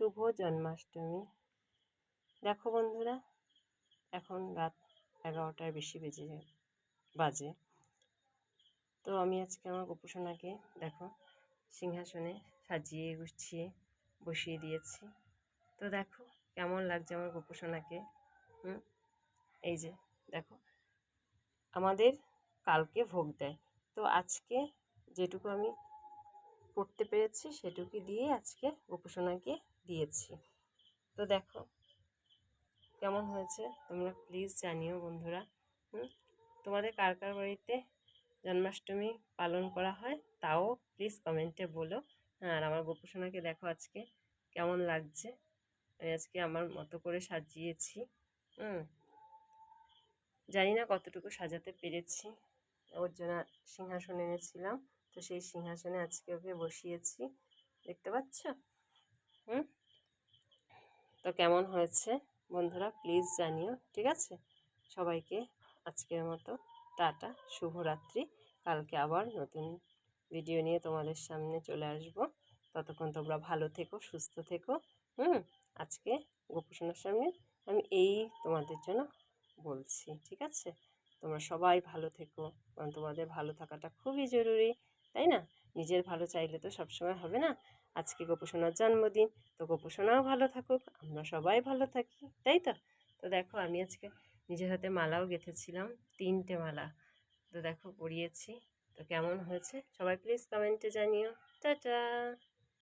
শুভ জন্মাষ্টমী। দেখো বন্ধুরা, এখন রাত এগারোটার বেশি বেজে বাজে। তো আমি আজকে আমার গোপুসোনাকে দেখো, সিংহাসনে সাজিয়ে, গুছিয়ে বসিয়ে দিয়েছি। তো দেখো, কেমন লাগছে আমার গোপুসোনাকে? হুম? এই যে, দেখো, আমাদের কালকে ভোগ দেয়। তো আজকে যেটুকু আমি করতে পেরেছি সেটুকু দিয়ে আজকে গোপুসোনাকে দিয়েছি। তো দেখো, কেমন হয়েছে? তোমরা প্লিজ জানিও বন্ধুরা। তোমাদের কার কার বাড়িতে জন্মাষ্টমী পালন করা হয় তাও প্লিজ কমেন্টে বলো। হ্যাঁ আর আমার গোপুসোনাকে দেখো আজকে কেমন লাগছে। আমি আজকে আমার মতো করে সাজিয়েছি। হুম? জানি না কতটুকু সাজাতে পেরেছি। ওর জন্য সিংহাসন এনেছিলাম। তো সেই সিংহাসনে আজকে ওকে বসিয়েছি। দেখতে পাচ্ছ? হুম? তো কেমন হয়েছে? বন্ধুরা প্লিজ জানিও, ঠিক আছে? সবাইকে আজকের মতো টাটা, শুভরাত্রি। কালকে আবার নতুন ভিডিও নিয়ে তোমাদের সামনে চলে আসব। ততক্ষণ তোমরা ভালো থেকো, সুস্থ থেকো। হুম? আজকে গোপসোনার সামনে আমি এই তোমাদের জন্য বলছি, ঠিক আছে? তোমরা সবাই ভালো থেকো। কারণ তোমাদের ভালো থাকাটা খুবই জরুরি, তাই না? নিজের ভালো চাইলে তো সবসময় হবে না। আজকে গোপসোনার জন্মদিন, তো গোপসোনাও ভালো থাকুক, আমরা সবাই ভালো থাকি, তাই তো? তো দেখো আমি আজকে নিজের হাতে মালাও গেঁথেছিলাম, তিনটে মালা। তো দেখো পরিয়েছি। তো কেমন হয়েছে? সবাই প্লিজ কমেন্টে জানিও। টাটা!